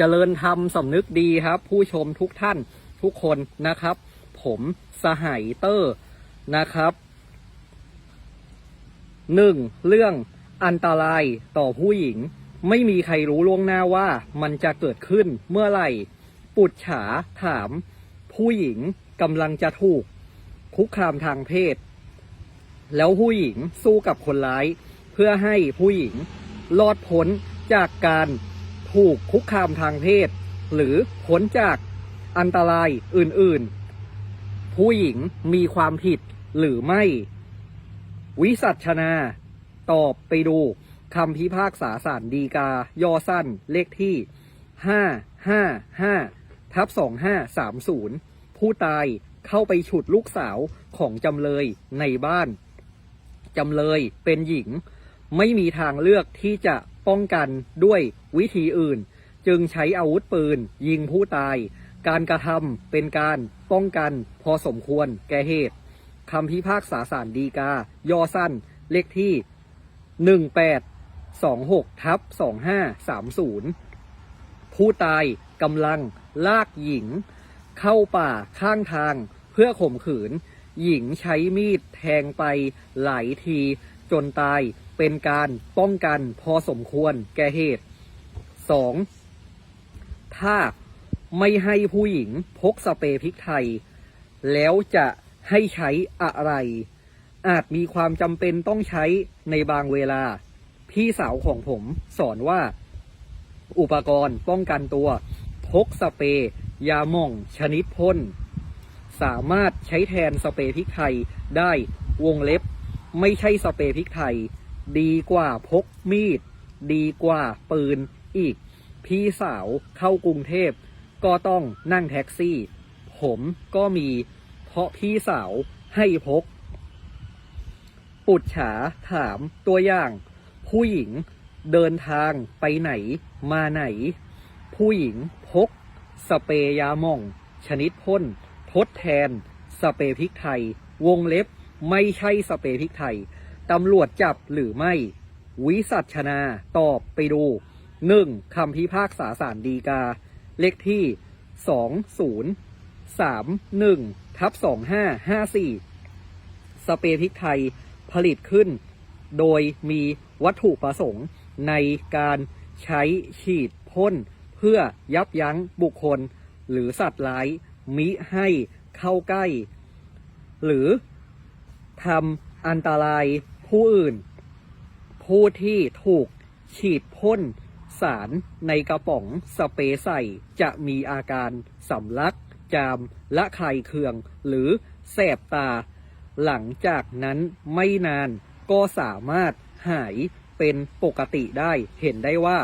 เจริญธรรมสำนึกดีครับ ผู้ชมทุกท่านทุกคนนะครับ ผมสหายเตอร์นะครับหนึ่งเรื่องอันตรายต่อผู้หญิง ไม่มีใครรู้ล่วงหน้าว่ามันจะเกิดขึ้นเมื่อไหร่ ปุจฉาถาม ผู้หญิงกำลังจะถูก คุกคามทางเพศ แล้วผู้หญิงสู้กับคนร้าย เพื่อให้ผู้หญิงรอดพ้นจากการ ถูกคุกคามทางเพศ หรือพ้นจากอันตรายอื่นๆ ผู้หญิงมีความผิดหรือไม่ วิสัชนา ตอบไปดูคำพิพากษาศาลดีกา ย่อสั้นเลขที่ 555 ทับ 2530 ผู้ตายเข้าไปฉุดลูกสาวของจำเลยในบ้าน จำเลยเป็นหญิง ไม่มีทางเลือกที่จะ ป้องกันด้วยวิธีอื่น จึงใช้อาวุธปืน ยิงผู้ตาย การกระทำเป็นการป้องกันพอสมควรแก่เหตุคำพิพากษาศาลดีกา ย่อสั้น เลขที่ 1826ทับ2530 ผู้ตายกำลังลากหญิง เข้าป่าข้างทางเพื่อข่มขืน หญิงใช้มีดแทงไปหลายทีจนตาย เป็นการป้องกันพอสมควรแก่เหตุ 2. ถ้าไม่ให้ผู้หญิงพกสเปรย์พริกไทย แล้วจะให้ใช้อะไร อาจมีความจำเป็นต้องใช้ในบางเวลา พี่สาวของผมสอนว่า อุปกรณ์ป้องกันตัว พกสเปรย์ยาหม่องชนิดพ่น สามารถใช้แทนสเปรย์พริกไทยได้วงเล็บ ไม่ใช่สเปรย์พริกไทย ดีกว่าพกมีด ดีกว่าปืนอีก พี่สาวเข้ากรุงเทพ ก็ต้องนั่งแท็กซี่ ผมก็มีเพราะพี่สาวให้พก ปุจฉาถามตัวอย่าง ผู้หญิงเดินทางไปไหนมาไหน ผู้หญิงพก สเปรย์ยาหม่อง ชนิดพ่นทดแทน สเปรย์พริกไทย วงเล็บไม่ใช่สเปรย์พริกไทย ตำรวจจับหรือไม่ วิสัชนา ตอบไปดู 1. คำพิพากษาสารดีกา เลขที่2031ทับ2554สเปรย์พริกไทยผลิตขึ้น โดยมีวัตถุประสงค์ในการใช้ฉีดพ่น เพื่อยับยั้งบุคคล หรือสัตว์ร้ายมิให้เข้าใกล้ หรือทำอันตราย ผู้อื่น ผู้ที่ถูกฉีดพ่นสารในกระป๋องสเปรย์ใส่จะมีอาการสำลัก จามและคลายเคือง หรือแสบตา หลังจากนั้นไม่นานก็สามารถหายเป็นปกติได้เห็นได้ว่า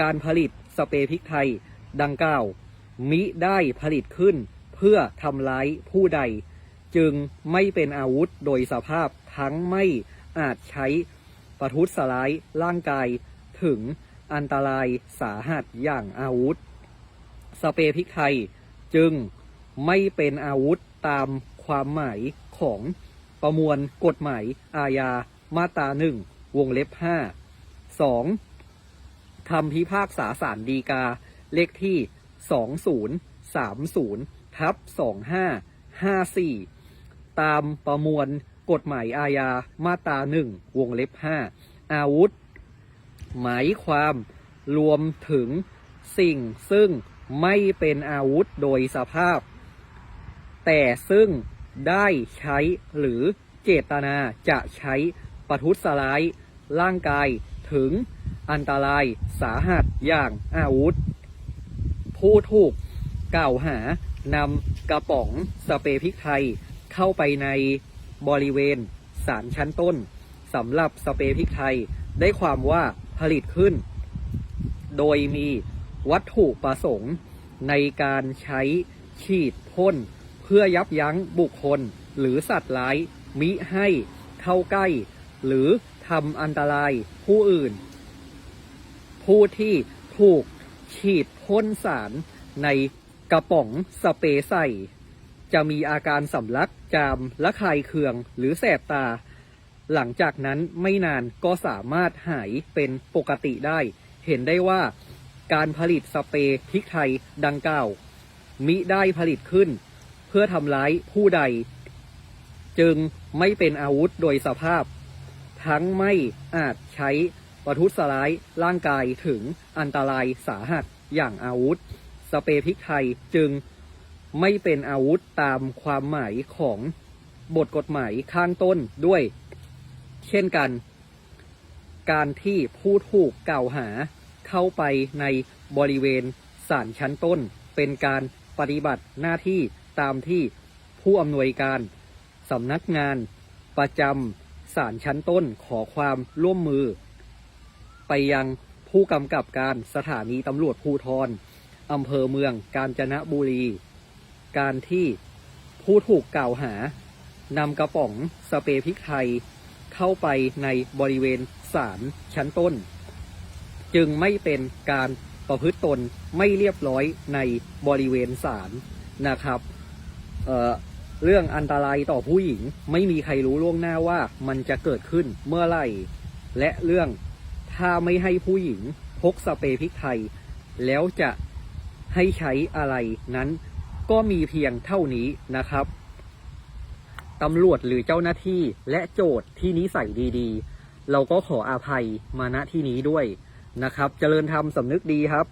การผลิตสเปรย์พริกไทยดังกล่าว มิได้ผลิตขึ้นเพื่อทำร้ายผู้ใด จึงไม่เป็นอาวุธโดยสภาพทั้งไม่ อาจใช้ประทุษร้ายร่างกายถึงอันตรายสาหัสอย่างอาวุธ สเปรย์พริกไทยจึงไม่เป็นอาวุธตามความหมายของประมวลกฎหมายอาญามาตราหนึ่งวงเล็บห้าสองคำพิพากษาสารดีกา เลขที่สองศูนย์สามศูนย์ทับสองห้าห้าสี่ตามประมวล กฎหมายอาญามาตราหนึ่งวงเล็บห้าอาวุธ หมายความรวมถึงสิ่งซึ่งไม่เป็นอาวุธโดยสภาพ แต่ซึ่งได้ใช้หรือเจตนาจะใช้ประทุษร้าย ร่างกายถึงอันตรายสาหัสอย่างอาวุธ ผู้ถูกกล่าวหานำกระป๋องสเปรย์พริกไทยเข้าไปใน บริเวณศาลชั้นต้นสำหรับสเปรย์พริกไทย ได้ความว่าผลิตขึ้น โดยมีวัตถุประสงค์ในการใช้ฉีดพ่น เพื่อยับยั้งบุคคลหรือสัตว์ร้ายมิให้เข้าใกล้ หรือทำอันตรายผู้อื่น ผู้ที่ถูกฉีดพ่นสารในกระป๋องสเปรย์ใส่ จะมีอาการสำลัก จามและคลายเคืองหรือแสบตา หลังจากนั้นไม่นานก็สามารถหายเป็นปกติได้ เห็นได้ว่าการผลิตสเปรย์พริกไทยดังกล่าว มิได้ผลิตขึ้น เพื่อทำร้ายผู้ใด จึงไม่เป็นอาวุธโดยสภาพ ทั้งไม่อาจใช้ประทุษร้ายร่างกายถึงอันตรายสาหัสอย่างอาวุธ สเปรย์พริกไทยจึง ไม่เป็นอาวุธตามความหมายของบทกฎหมายข้างต้นด้วย เช่นกัน การที่ผู้ถูกกล่าวหาเข้าไปในบริเวณศาลชั้นต้น เป็นการปฏิบัติหน้าที่ตามที่ผู้อำนวยการสำนักงานประจำศาลชั้นต้นขอความร่วมมือ ไปยังผู้กำกับการสถานีตำรวจภูทรอำเภอเมืองกาญจนบุรี การที่ผู้ถูกกล่าวหานำกระป๋องสเปรย์พริกไทย เข้าไปในบริเวณศาลชั้นต้น จึงไม่เป็นการประพฤติตนไม่เรียบร้อยในบริเวณศาลนะครับเเรื่องอันตรายต่อผู้หญิงไม่มีใครรู้ล่วงหน้าว่ามันจะเกิดขึ้นเมื่อไหร่และเรื่องถ้าไม่ให้ผู้หญิงพกสเปรย์พริกไทย แล้วจะให้ใช้อะไรนั้น ก็มีเพียงเท่านี้นะครับตำรวจหรือเจ้าหน้าที่และโจทย์ที่นิสัยดีๆ เราก็ขออาภัยมาณที่นี้ด้วยนะครับ เจริญธรรมสำนึกดีครับ